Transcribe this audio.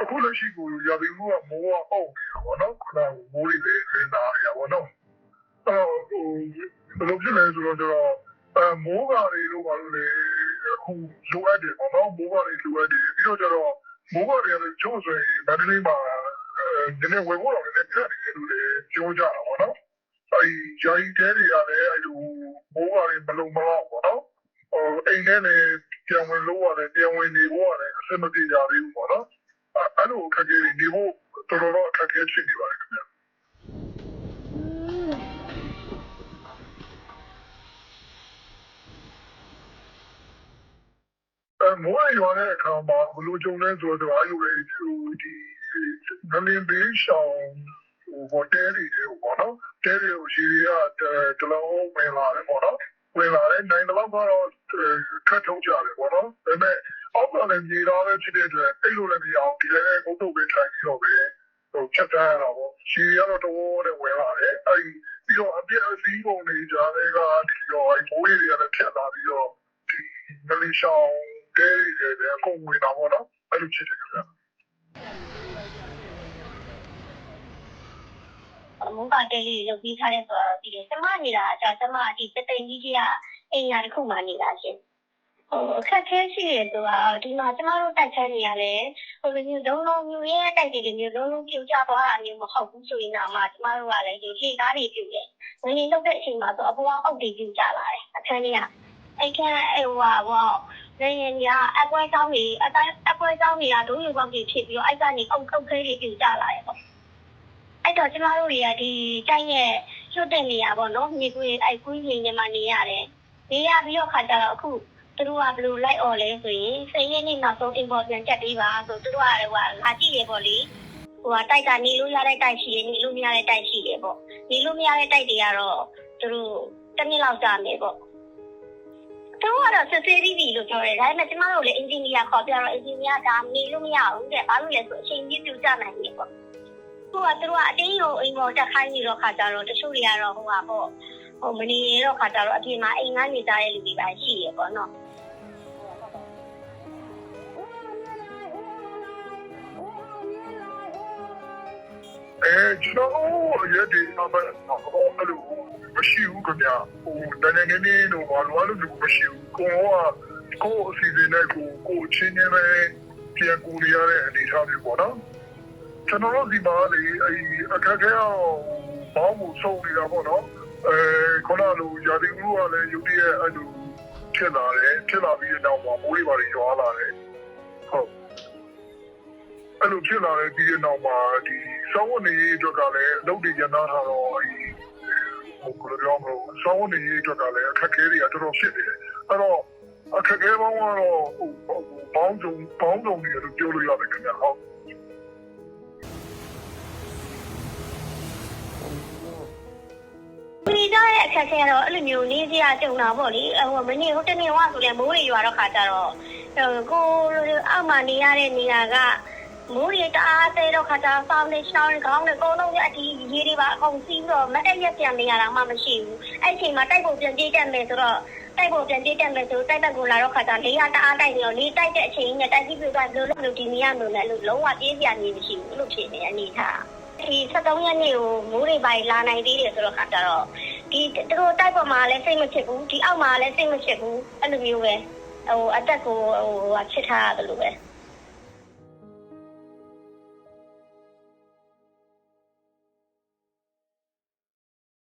အခုလက်ရှိကိုရာသီဥတုကမိုးကအောက်နေတာပေါ့နော်ခဏမိုးတွေလည်းခင်းလာနေတာပေါ့နော်အဲ့တော့ဟိုဘယ်လိုဖြစ်လဲဆိုတော့ကျတော့အဲမိုးကာတွေတို့ဘာလို့လဲအခုလိုအပ်တယ်ပေါ့နော်မိုးကာတွေလိုအပ်တယ်ပြီးတော့ကျတော့မိုးကာတွေကလည်းချို့ဆိုရင်ဗန်ဒလေးမှာအဲနည်းနည်းဝယ်ဖို့တော့လည်းပြတ်နေတယ်လို့လ ည်းပြောကြတာပေါ့နော်အဲဒီဂျာကြီးတဲတွေကလည်းအဲလိုမိုးကာတွေမလုံမလောက်ပေါ့နော်ဟိုအိမ်ထဲလည်းပြန်ဝင်လို့ရတယ်ပြန်ဝင်နေဖို့ရတယ်အဆင်မပြေကြသေးဘူးပေါ့နော်အဲ့လိုအခက်အခဲတွေဒီဖို့တော်တော်တော့အခက်အခဲဖြစ်နေပါတယ်ခင်ဗျာအဲမိုးရွာတဲ့အခါမှာဘလို့ကြုံလဲဆိုတော့အဲ့လိုလေဒီနလင်းဘေးရှောင်း ဟိုတဲတွေပေါ့နော်တဲတွေကိုရှိရတလုံးဝင်လာတယ်ပေါ့နော်ဝင်လာတယ်နိုင်တော့ကတော့ခတ်ထုံးကြတယ်ပေါ့နော်ဒါပေမဲ့အောက်ကလည်းမြေသားပဲဖြစ်တဲ့အတွက်အဲ့လိုလည်းမရအောင်ဒီလည်းငုတ်တုတ်ပဲထိုင်ပြီးတော့ပဲဟိုချက်ထားရတာပေါ့ရှည်ရတော့တော့တဲ့ဝင်လာတယ်အဲ့ပြီးတော့အပြည့်အစည်းပုံတွေကြားတွေကဒီတော့အဲ့ဘိုးကြီးတွေကလည်းဖြတ်လာပြီးတော့ဒီနလီရှောင်းတဲတွေလည်းအကုန်ဝင်တာပေါ့နော်အဲ့လိုဖြစ်တယ်ခင်ဗျာ မုန်းပါတဲလေးရုပ်ပြီးထားတဲ့ဆိုတော့ဒီကျမနေတာအကြကျမဒီတသိန်းကြီးကြီးကအိမ်ညာတစ်ခုမှနေတာရှင်ဟိုအခက်ခဲရှိတယ်ဆိုတာဒီမှာကျမတို့တိုက်ခိုက်နေရတယ်ဟိုလိုမျိုးလုံးလုံးမျိုးရဲ့တိုက်တွေမျိုးလုံးလုံးပြုတ်ကြသွားတာမျိုးမဟုတ်ဘူးဆိုရင်တော့မှကျမတို့ကလည်းဒီလေကားတွေပြုတ်တယ်ငင်းလောက်တဲ့အချိန်မှာဆိုအပေါ်အောက်တွေပြုတ်ကြလာတယ်အခန်းကြီးကအဲ့ခန်းအဲ့ဟိုဟာဘောနေရင်ကအပွဲကောင်းကြီးအတိုင်းအပွဲကောင်းကြီးကဒုံယူကောင်းကြီးဖြစ်ပြီးတော့အဲ့ကနေအုတ်အုတ်ခဲတွေပြုတ်ကြလာတယ်ပေါ့ အဲ့တော့ကျမတို့တွေကဒီတိုင်းရဲ့ရွတ်တဲ့နေရာပေါ့နော်မြေကွေးအဲ့ကွေးရင်းနေမှာနေရတယ်နေရပြီးတော့ခါကြတော့အခုသူတို့ကဘယ်လိုလိုက်អော်လဲဆိုရင်စိတ်ရင်းနေနောက်ဆုံး import ပြန်တက်ပေးပါဆိုသူတို့ကလည်းဟိုလာကြည့်ရပေါ့လေဟိုကတိုက်ကနေလို့ရတဲ့တိုက်ရှိတယ်နေလို့မရတဲ့တိုက်ရှိတယ်ပေါ့နေလို့မရတဲ့တိုက်တွေကတော့သူတို့တစ်နှစ်လောက်ကြာမယ်ပေါ့သူတို့ကတော့စစ်စေးပြီးပြီလို့ပြောတယ်ဒါပေမဲ့ကျမတို့လည်းအင်ဂျင်နီယာခေါ်ပြတော့အင်ဂျင်နီယာကနေလို့မရဘူးတဲ့ဘာလို့လဲဆိုအချိန်ကြီးပြူကြနိုင်ပြီပေါ့ သူကသူတို့ကအတင်းကိုအိမ်ပေါ်တက်ခိုင်းနေတော့ခါကြတော့တချို့တွေကတော့ဟိုပါပေါ့ဟိုမနေရတော့ခါကြတော့အပြင်မှာအိမ်ငန်းနေကြတဲ့လူတွေပါရှိရပေါ့နော်အဲကျွန်တော်ရဲ့ဒီအမအဲ့လိုမရှိဘူးခင်ဗျာဟိုတနေ့နေ့နေ့တော့ဘာလို့လဲမရှိဘူးကိုကကိုအစီအစဉ်နဲ့ကိုကိုချင်းချင်းပဲပြန်ကူရတဲ့အနေအထားမျိုးပေါ့နော် ကျွန်တော်တို့ဒီမှာလေအဲအခက်အခဲအောင်ဘောင်းမှုဆုံးနေတာပေါ့နော်အဲခုနလိုရာသီဥတုကလည်းယူတည်ရဲ့အဲ့လိုဖြစ်လာတယ်ဖြစ်လာပြီးတော့မိုးတွေပါရွာလာတယ်ဟုတ်အဲ့လိုဖြစ်လာတဲ့ဒီနောက်မှာဒီစောင်းဝင်ရေးအတွက်ကလည်းအလုပ်တွေရနာထားတော့ဟိုဘယ်လိုပြောမလို့စောင်းဝင်ရေးအတွက်ကလည်းအခက်အခဲတွေကတော်တော်ဖြစ်နေတယ်အဲ့တော့အခက်အခဲပေါင်းကတော့ဟိုဘောင်းစုံဘောင်းစုံတွေလို့ပြောလို့ရတယ်ခင်ဗျာဟုတ် အခက်အခဲကတော့အဲ့လိုမျိုးနေစရာကြုံတာပေါ့လေဟိုမနေ့ဟိုတနေ့ကဆိုလဲမိုးတွေရွာတော့ခါကြတော့ကိုအောက်မှာနေရတဲ့နေရာကမိုးတွေတအားသေးတော့ခါကြဆောင်းနေရှောင်းနေခေါင်းနဲ့ကိုလုံးရဲ့အဒီရေတွေပါအကုန်စီးပြီးတော့မတက်ရက်ပြန်နေရတာမှမရှိဘူးအဲ့အချိန်မှာတိုက်ဖို့ပြန်ပြေးတက်မယ်ဆိုတော့တိုက်ဖို့ပြန်ပြေးတက်မယ်ဆိုတိုက်ဘက်ကိုလာတော့ခါကြလေးရတအားတိုက်နေတော့လေးတိုက်တဲ့အချိန်နဲ့တိုက်ပြီးပြသွားဘယ်လိုလုပ်လို့ဒီနေရာမျိုးနဲ့လုံးဝပြေးပြန်နေမရှိဘူးလို့ဖြစ်နေအနေထားဒီ73ရက်နေ့ကိုမိုးတွေပါလာနိုင်သေးတယ်ဆိုတော့ခါကြတော့ ဒီသူတို့တိုက်ပေါ်မှာလည်းစိတ်မဖြစ်ဘူးဒီအောက်မှာလည်းစိတ်မဖြစ်ဘူးအဲ့လိုမျိုးပဲဟိုအတက်ကိုဟိုချစ်ထားရတယ်လို့ပဲ